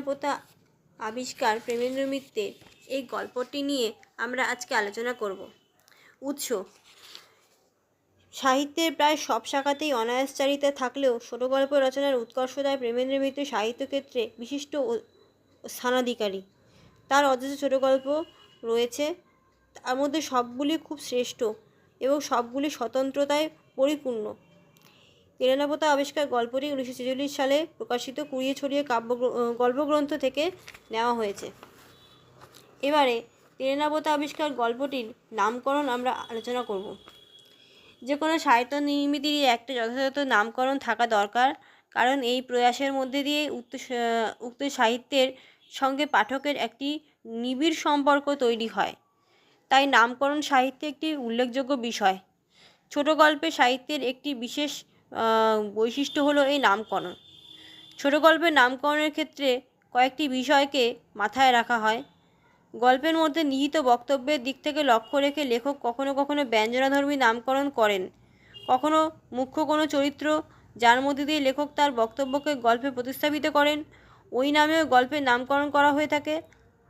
পোতা আবিষ্কার প্রেমেন্দ্র মিত্রের এই গল্পটি নিয়ে আমরা আজকে আলোচনা করব। উৎস। সাহিত্যের প্রায় সব শাখাতেই অনায়াসচারিতা থাকলেও ছোট গল্প রচনার উৎকর্ষতায় প্রেমেন্দ্র মিত্র সাহিত্যক্ষেত্রে বিশিষ্ট স্থানাধিকারী। তার অথচ ছোট গল্প রয়েছে। তার মধ্যে সবগুলি খুব শ্রেষ্ঠ এবং সবগুলি স্বতন্ত্রতায় পরিপূর্ণ। তেলেনাপতা আবিষ্কার গল্পটি উনিশশো ছেচল্লিশ সালে প্রকাশিত কুড়িয়ে ছড়িয়ে কাব্য গল্পগ্রন্থ থেকে নেওয়া হয়েছে। এবারে তেলেনাপতা আবিষ্কার গল্পটির নামকরণ আমরা আলোচনা করব। যে কোনো সাহিত্য নির্মিতিরই একটা যথাযথ নামকরণ থাকা দরকার, কারণ এই প্রয়াসের মধ্যে দিয়ে উক্ত উক্ত সাহিত্যের সঙ্গে পাঠকের একটি নিবিড় সম্পর্ক তৈরি হয়। তাই নামকরণ সাহিত্যে একটি উল্লেখযোগ্য বিষয়। ছোট গল্পে সাহিত্যের একটি বিশেষ বৈশিষ্ট্য হলো এই নামকরণ। ছোট গল্পের নামকরণের ক্ষেত্রে কয়েকটি বিষয়কে মাথায় রাখা হয়। গল্পের মধ্যে নিহিত বক্তব্যের দিক থেকে লক্ষ্য রেখে লেখক কখনো কখনো ব্যঞ্জনাধর্মী নামকরণ করেন। কখনো মুখ্য কোনো চরিত্র যার মধ্যে দিয়ে লেখক তার বক্তব্যকে গল্পে প্রতিস্থাপিত করেন, ওই নামেও গল্পের নামকরণ করা হয়ে থাকে।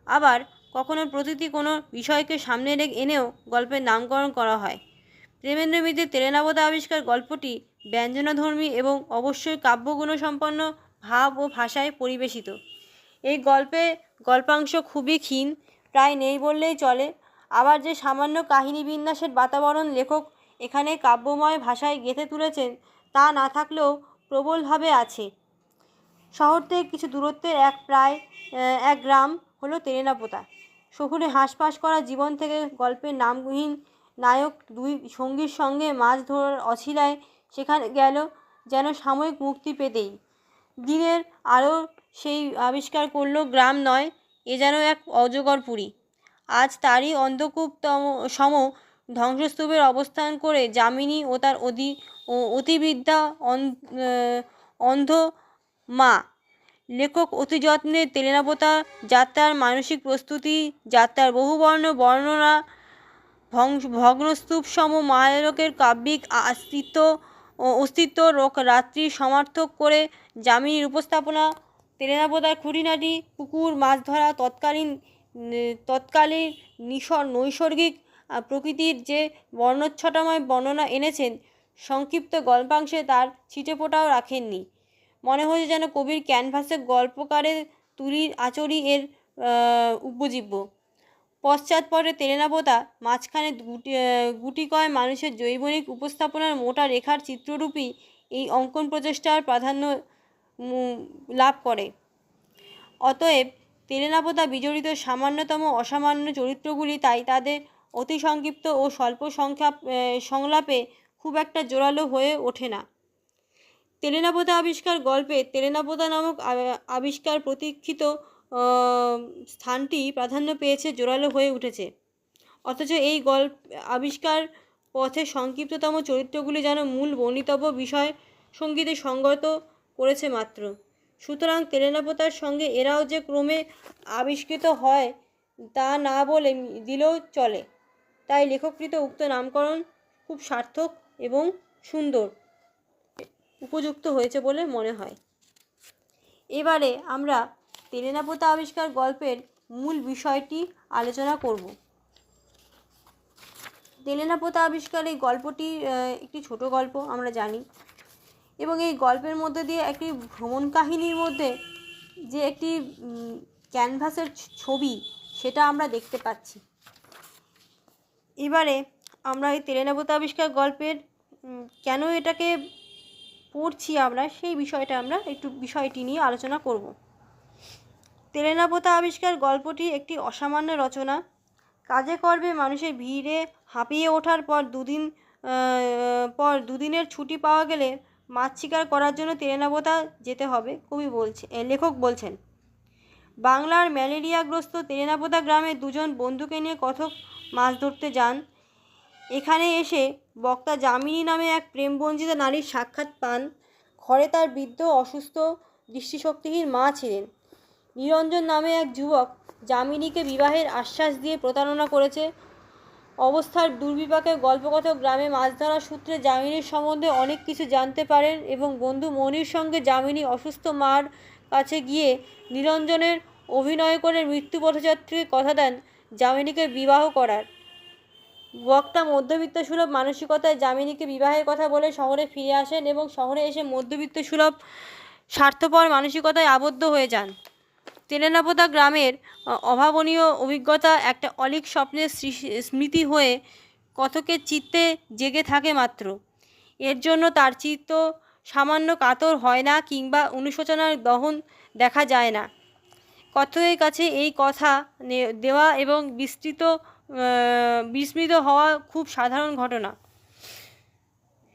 আবার কখনো প্রতিটি কোনো বিষয়কে সামনে রেখে এনেও গল্পের নামকরণ করা হয়। প্রেমেন্দ্র মিত্রের তেলেনাবতা আবিষ্কার গল্পটি ব্যঞ্জনাধর্মী এবং অবশ্যই কাব্যগুণসম্পন্ন ভাব ও ভাষায় পরিবেশিত। এই গল্পে গল্পাংশ খুবই ক্ষীণ, প্রায় নেই বললেই চলে। আবার যে সামান্য কাহিনী বিন্যাসের বাতাবরণ লেখক এখানে কাব্যময় ভাষায় গেঁথে তুলেছেন তা না থাকলেও প্রবলভাবে আছে। শহর থেকে কিছু দূরত্বে এক প্রায় এক গ্রাম হলো তেলেনাপোতা শহুরে হাঁসফাঁস করা জীবন থেকে গল্পের নামহীন নায়ক দুই সঙ্গীর সঙ্গে মাছ ধরার অছিলায় সেখানে গেল যেন সাময়িক মুক্তি পেতেই। দিনের আলো সেই আবিষ্কার করল গ্রাম নয়, এ যেন এক অজগর পুরী। আজ তারই অন্ধকূপতম সম ধ্বংসস্তূপের অবস্থান করে যামিনী ও তার অধি অতিবিদ্যা অন্ধ মা, লেখক অতি যত্নে তেলেনাপোতা যাত্রার মানসিক প্রস্তুতি, যাত্রার বহুবর্ণ বর্ণনা ভগ্নস্তূপ সম মায়ালোকের কাব্যিক অস্তিত্ব ও অস্তিত্ব রাত্রি সমার্থক করে যামিনীর উপস্থাপনা। তেলেনাপোতার খুঁটিনাটি পুকুর মাছ ধরা, তৎকালীন তৎকালীন নিসর নৈসর্গিক প্রকৃতির যে বর্ণচ্ছটাময় বর্ণনা এনেছেন, সংক্ষিপ্ত গল্পাংশে তার ছিটেফোঁটাও রাখেননি। মনে হয়েছে যেন কবির ক্যানভাসে গল্পকারের তুলির আচরি এর উপজীব্য। পশ্চাৎপরে তেলেনাপোতা মাঝখানে গুটি আহ, গুটিকয় মানুষের জৈবনিক উপস্থাপনার মোটা রেখার চিত্ররূপী এই অঙ্কন প্রচেষ্টার প্রাধান্য লাভ করে। অতএব তেলেনাপোতা বিজড়িত সামান্যতম অসামান্য চরিত্রগুলি তাই তাদের অতি সংক্ষিপ্ত ও স্বল্প সংখ্যা সংলাপে খুব একটা জোরালো হয়ে ওঠে না। তেলেনাপোতা আবিষ্কার গল্পে তেলেনাপোতা নামক আবিষ্কার প্রতীক্ষিত স্থানটি প্রাধান্য পেয়েছে, জোরালো হয়ে উঠেছে। অথচ এই গল্প, আবিষ্কার পথে সংক্ষিপ্ততম চরিত্রগুলি যেন মূল বর্ণিতব্য বিষয় সঙ্গীতে সঙ্গত করেছে মাত্র। সুতরাং তেলেনাপোতার সঙ্গে এরাও যে ক্রমে আবিষ্কৃত হয়, তা না বলে দিলেও চলে। তাই লেখককৃত উক্ত নামকরণ খুব সার্থক এবং সুন্দর উপযুক্ত হয়েছে বলে মনে হয়। এবারে আমরা তেলেনাপোতা আবিষ্কার গল্পের মূল বিষয়টি আলোচনা করব। তেলেনাপোতা আবিষ্কার এই গল্পটি একটি ছোট গল্প আমরা জানি এবং এই গল্পের মধ্যে দিয়ে একটি ভ্রমণ কাহিনীর মধ্যে যে একটি ক্যানভাসের ছবি সেটা আমরা দেখতে পাচ্ছি। এবারে আমরা এই তেলেনাপোতা আবিষ্কার গল্পের কেন এটাকে পড়ছি আমরা সেই বিষয়টা আমরা একটু বিষয়টি নিয়ে আলোচনা করব। তেলেনাপোতা আবিষ্কার গল্পটি একটি অসামান্য রচনা। কাজে কর্মে মানুষের ভিড়ে হাঁপিয়ে ওঠার পর দুদিন পর দুদিনের ছুটি পাওয়া গেলে মাছ শিকার করার জন্য তেলেনাপোতা যেতে হবে, কবি বলছে লেখক বলছেন। বাংলার ম্যালেরিয়াগ্রস্ত তেলেনাপোতা গ্রামে দুজন বন্ধুকে নিয়ে কথক মাছ ধরতে যান। এখানে এসে বক্তা যামিনী নামে এক প্রেমবঞ্চিত নারীর সাক্ষাৎ পান। ঘরে তার বৃদ্ধ অসুস্থ দৃষ্টিশক্তিহীন মা ছিলেন। নিরঞ্জন নামে এক যুবক যামিনীকে বিবাহের আশ্বাস দিয়ে প্রতারণা করেছে। অবস্থার দুর্বিপাকে গল্পকথক গ্রামে মাছ ধরার সূত্রে যামিনীর সম্বন্ধে অনেক কিছু জানতে পারেন এবং বন্ধু মনির সঙ্গে যামিনী অসুস্থ মার কাছে গিয়ে নিরঞ্জনের অভিনয় করে মৃত্যু পথযাত্রীকে কথা দেন যামিনীকে বিবাহ করার। বক্তা মধ্যবিত্ত সুলভ মানসিকতায় যামিনীকে বিবাহের কথা বলে শহরে ফিরে আসেন এবং শহরে এসে মধ্যবিত্ত সুলভ স্বার্থপর মানসিকতায় আবদ্ধ হয়ে যান। তেলেনাপোতা গ্রামের অভাবনীয় অভিজ্ঞতা একটা অলিক স্বপ্নের স্মৃতি হয়ে কথকের চিত্তে জেগে থাকে মাত্র। এর জন্য তার চিত্ত সামান্য কাতর হয় না কিংবা অনুশোচনার দহন দেখা যায় না। কথকের কাছে এই কথা দেওয়া এবং বিস্তৃত বিস্মিত হওয়া খুব সাধারণ ঘটনা।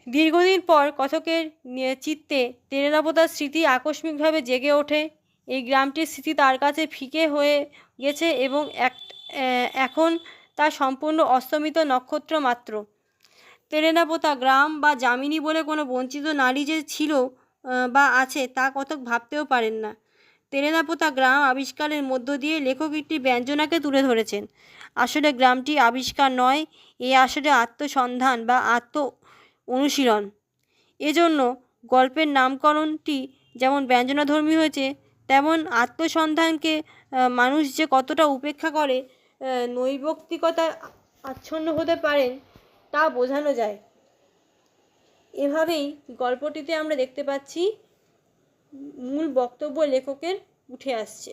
দীর্ঘদিন পর কথকের চিত্তে তেলেনাপোতার স্মৃতি আকস্মিকভাবে জেগে ওঠে। এই গ্রামটির স্মৃতি তার কাছে ফিকে হয়ে গেছে এবং এক এখন তা সম্পূর্ণ অস্তমিত নক্ষত্র মাত্র। তেলেনাপোতা গ্রাম বা যামিনী বলে কোনো বঞ্চিত নারী যে ছিল বা আছে তা কতক ভাবতেও পারেন না। তেলেনাপোতা গ্রাম আবিষ্কারের মধ্য দিয়ে লেখক একটি ব্যঞ্জনাকে তুলে ধরেছেন। আসলে গ্রামটি আবিষ্কার নয়, এ আসলে আত্মসন্ধান বা আত্ম অনুশীলন। এজন্য গল্পের নামকরণটি যেমন ব্যঞ্জনাধর্মী হয়েছে তেমন আত্মসন্ধানকে মানুষ যে কতটা উপেক্ষা করে নৈবক্তিকতা আচ্ছন্ন হতে পারেন, তা বোঝানো যায়। এভাবেই গল্পটিতে আমরা দেখতে পাচ্ছি, মূল বক্তব্য লেখকের উঠে আসছে।